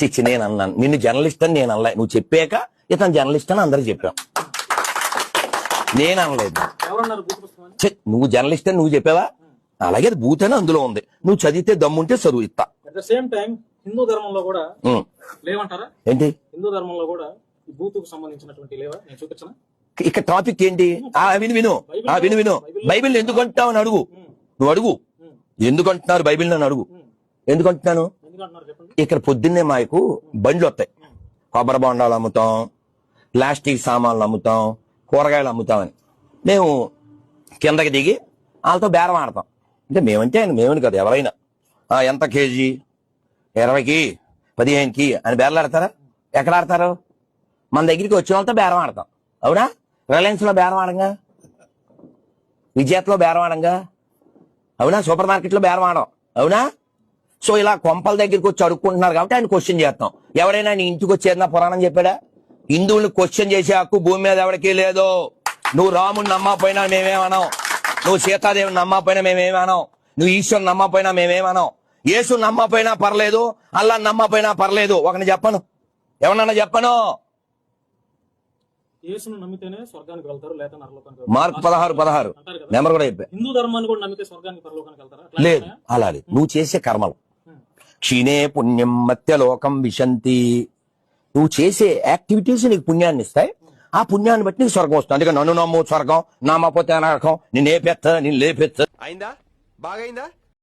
చిచ్చి నేను అన్నాను. నిన్ను జర్నలిస్ట్ అని నేను అనలే. నువ్వు చెప్పాక ఇతను జర్నలిస్ట్ అని అందరికి చెప్పాం. నేను అనలేదు. నువ్వు జర్నలిస్ట్ అని నువ్వు చెప్పావా? అలాగే అది భూత్ అని అందులో ఉంది. నువ్వు చదివితే దమ్ముంటే చదువు ఇస్తా సేమ్ టైం హిందూ ధర్మంలో కూడా. లేవంటారా? ఏంటి? హిందూ ధర్మంలో కూడా ఈ భూతుకు సంబంధించినటువంటి లేవా? నేను చూపించనా? ఇక్కడ టాపిక్ ఏంటి? విను విను. ఆ విను విను. బైబిల్ ఎందుకు అంటున్నావు అని అడుగు. నువ్వు అడుగు. ఎందుకు అంటున్నారు బైబిల్ నన్ను అడుగు. ఎందుకు అంటున్నాను ఇక్కడ పొద్దున్నే మాకు బండ్లు వస్తాయి. కొబ్బరి బొండాలు అమ్ముతాం ప్లాస్టిక్ సామాన్లు అమ్ముతాం కూరగాయలు అమ్ముతామని. మేము కిందకి దిగి వాళ్ళతో బేరం ఆడతాం. అంటే మేమంటే ఆయన మేమని కదా ఎవరైనా. ఎంత కేజీ? ఇరవైకి? పదిహేనుకి? అని బేరలు ఆడతారా? ఎక్కడ ఆడతారు? మన దగ్గరికి వచ్చిన వాళ్ళతో బేరం ఆడతాం. అవునా? రిలయన్స్లో బేరం ఆడంగా? విజేతలో బేరం ఆడంగా? అవునా? సూపర్ మార్కెట్లో బేరం ఆడం అవునా? సో ఇలా కొంపల దగ్గరికి వచ్చి అడుక్కుంటున్నారు కాబట్టి ఆయన క్వశ్చన్ చేస్తాం. ఎవరైనా నీ ఇంటికి వచ్చేదన్నా పురాణం చెప్పాడా? హిందువుల్ని క్వశ్చన్ చేసే హక్కు భూమి మీద ఎవరికీ లేదు. నువ్వు రాముని నమ్మకపోయినా మేమేమనం నువ్వు సీతాదేవిని నమ్మకపోయినా మేమేమనం నువ్వు ఈశ్వరుని నమ్మకపోయినా మేమేమనం యేసు నమ్మకపోయినా పర్లేదు అల్లా నమ్మకపోయినా పర్లేదు. ఒకని చెప్పను. ఎవరన్నా చెప్పను? యేసును నమ్మితేనే స్వర్గానికి వెళ్తారు లేక నరలోకానికి మార్క్ పదహారు పదహారు. నెంబర్ కూడా చెప్పా. హిందూ ధర్మాన్ని కూడా నమ్మితే స్వర్గానికి పరలోకానికి వెళ్తారా? లేదు? అలా లేదు. నువ్వు చేసే కర్మలు. క్షీణే పుణ్యం మత్యలోకం విశంతి. నువ్వు చేసే యాక్టివిటీస్ నీకు పుణ్యాన్ని ఇస్తాయి. ఆ పుణ్యాన్ని బట్టి నీకు స్వర్గం వస్తుంది. అందుకే నన్ను నమ్ము స్వర్గం నమ్మపోతే నరకం నేను లేపెత్త నేను లేపెత్త. అయిందా? బాగైందా